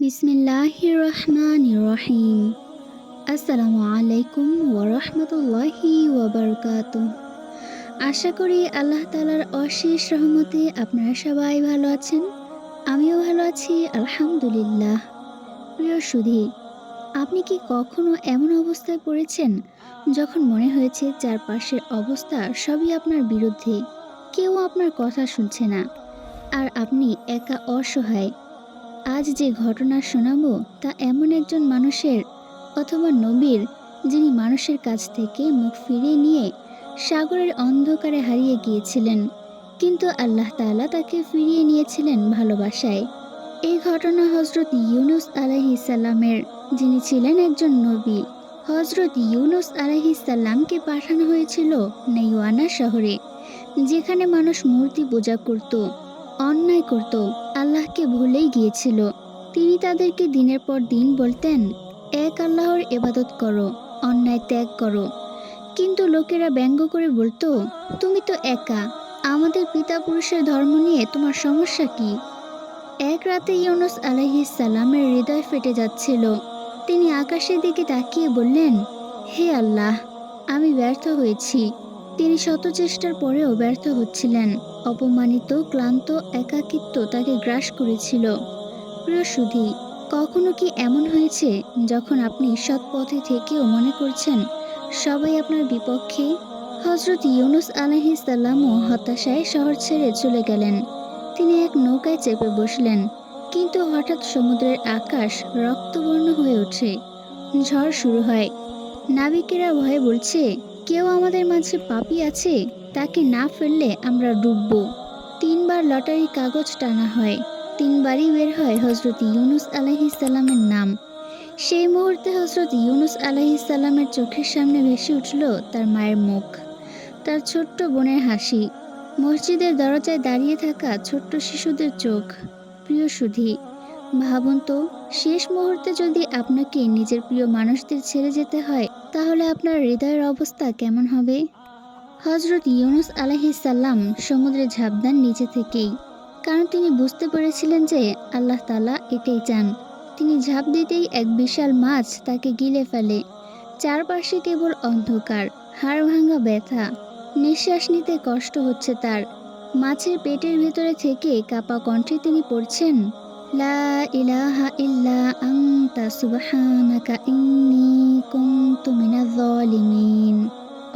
বিসমিল্লাহির রহমান রহিম আসসালামু আলাইকুম ওরহমতুল্লাহি ওবরকাত আশা করি আল্লাহ তালার অশেষ রহমতে আপনারা সবাই ভালো আছেন। আমিও ভালো আছি, আলহামদুলিল্লাহ। প্রিয় সুধী, আপনি কি কখনো এমন অবস্থায় পড়েছেন যখন মনে হয়েছে চারপাশের অবস্থা সবই আপনার বিরুদ্ধে, কেউ আপনার কথা শুনছে না, আর আপনি একা অসহায়? আজ যে ঘটনা শোনাবো তা এমন একজন মানুষের অথবা নবীর, যিনি মানুষের কাছ থেকে মুখ ফিরিয়ে নিয়ে সাগরের অন্ধকারে হারিয়ে গিয়েছিলেন। কিন্তু আল্লাহ তাআলা তাকে ফিরিয়ে নিয়েছিলেন ভালোবাসায়। এই ঘটনা হজরত ইউনুস আলাইহিসাল্লামের যিনি ছিলেন একজন নবী হজরত ইউনুস আলাইহিসাল্লামকে পাঠানো হয়েছিল নেইওয়ানা শহরে, যেখানে মানুষ মূর্তি পূজা করত। অন্যায় করত। আল্লাহকে ভুলেই গিয়েছিল। তিনি তাদেরকে দিনের পর দিন বলতেন, এক আল্লাহর এবাদত করো, অন্যায় ত্যাগ করো। কিন্তু লোকেরা ব্যঙ্গ করে বলতো, তুমি তো একা, আমাদের পিতা পুরুষের ধর্ম নিয়ে তোমার সমস্যা কি? এক রাতে ইউনুস আলাইহিস সালামের হৃদয় ফেটে যাচ্ছিল। তিনি আকাশের দিকে তাকিয়ে বললেন, হে আল্লাহ, আমি ব্যর্থ হয়েছি। তিনি শত চেষ্টার পরেও ব্যর্থ হচ্ছিলেন। অপমানিত, ক্লান্ত, একাকিত্ব তাকে গ্রাস করেছিল। প্রিয় সুধী কখনো কি এমন হয়েছে যখন আপনি সৎ পথে থেকেও মনে করছেন, সবাই আপনার বিপক্ষে? হজরত ইউনুস আলহিসাল্লামও হতাশায় শহর ছেড়ে চলে গেলেন। তিনি এক নৌকায় চেপে বসলেন, কিন্তু হঠাৎ সমুদ্রের আকাশ রক্তবর্ণ হয়ে ওঠে। ঝড় শুরু হয়। নাবিকেরা ভয়ে বলছে, কেউ আমাদের মাঝে পাপি আছে? তাকে না ফেললে আমরা ডুবব। তিনবার লটারি কাগজ টানা হয়, তিনবারই বের হয় হজরত ইউনুস আলাইহিসাল্লামের নাম। সেই মুহূর্তে হজরত ইউনুস আলাইহিসাল্লামের চোখের সামনে ভেসে উঠল তার মায়ের মুখ। তার ছোট্ট বোনের হাসি, মসজিদের দরজায় দাঁড়িয়ে থাকা ছোট্ট শিশুদের চোখ। প্রিয় সুধী, ভাবুন তো, শেষ মুহূর্তে যদি আপনাকে নিজের প্রিয় মানুষদের ছেড়ে যেতে হয়, তাহলে আপনার হৃদয়ের অবস্থা কেমন হবে? হজরত ইউনুস আলাহিসাল্লাম সমুদ্রে ঝাঁপ দেন নিচে থেকেই, কারণ তিনি বুঝতে পেরেছিলেন যে আল্লাহ তালা এটাই চান। তিনি ঝাঁপ দিতেই এক বিশাল মাছ তাকে গিলে ফেলে। চারপাশে কেবল অন্ধকার, হাড় ভাঙা ব্যথা, নিঃশ্বাস নিতে কষ্ট হচ্ছে তার। মাছের পেটের ভেতরে থেকে কাপা কণ্ঠে তিনি পড়ছেন, লা ইলাহা ইল্লা আনতা সুবহানাকা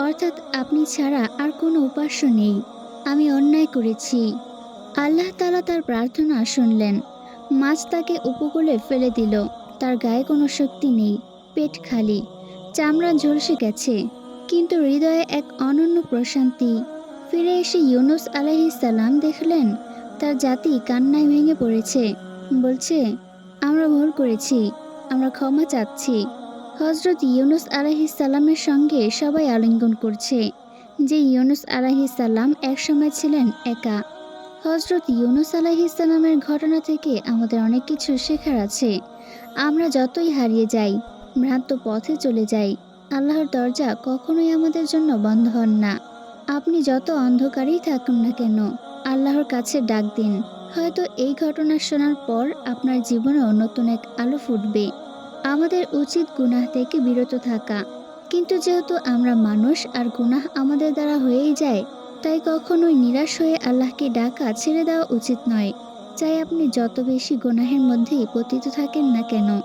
অর্থাৎ আপনি ছাড়া আর কোনো উপাস্য নেই। আমি অন্যায় করেছি। আল্লাহ তালা তার প্রার্থনা শুনলেন। মাছ তাকে উপকূলে ফেলে দিল। তার গায়ে কোনো শক্তি নেই। পেট খালি। চামড়া ঝলসে গেছে। কিন্তু হৃদয়ে এক অনন্য প্রশান্তি। ফিরে এসে ইউনুস আলাইহিসাল্লাম দেখলেন, তার জাতি কান্নায় ভেঙে পড়েছে। বলছে, আমরা ভুল করেছি। আমরা ক্ষমা চাচ্ছি। হজরত ইউনুস আলাহিসাল্লামের সঙ্গে সবাই আলিঙ্গন করছে, যে ইউনুস আলাহিসাল্লাম একসময় ছিলেন একা। হজরত ইউনুস আলাহিসাল্লামের ঘটনা থেকে আমাদের অনেক কিছু শেখার আছে। আমরা যতই হারিয়ে যাই, ভ্রান্ত পথে চলে যাই, আল্লাহর দরজা কখনোই আমাদের জন্য বন্ধ হন না। আপনি যত অন্ধকারেই থাকুন না কেন, আল্লাহর কাছে ডাক দিন। হয়তো এই ঘটনা শোনার পর আপনার জীবনেও নতুন এক আলো ফুটবে। আমাদের উচিত গুনাহ থেকে বিরত থাকা। কিন্তু যেহেতু আমরা মানুষ আর গুনাহ আমাদের দ্বারা হয়েই যায়, তাই কখনোই নিরাশ হয়ে আল্লাহকে ডাকা ছেড়ে দেওয়া উচিত নয়। চাই আপনি যত বেশি গুনাহের মধ্যেই পতিত থাকেন না কেন।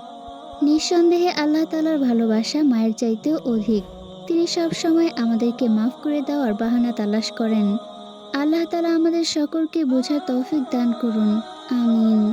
নিঃসন্দেহে আল্লাহ তালার ভালোবাসা মায়ের চাইতেও অধিক। তিনি সব সময় আমাদেরকে মাফ করে দেওয়ার বাহানা তালাশ করেন। আল্লাহ তালা আমাদের সকলকে বোঝার তৌফিক দান করুন। আমিন।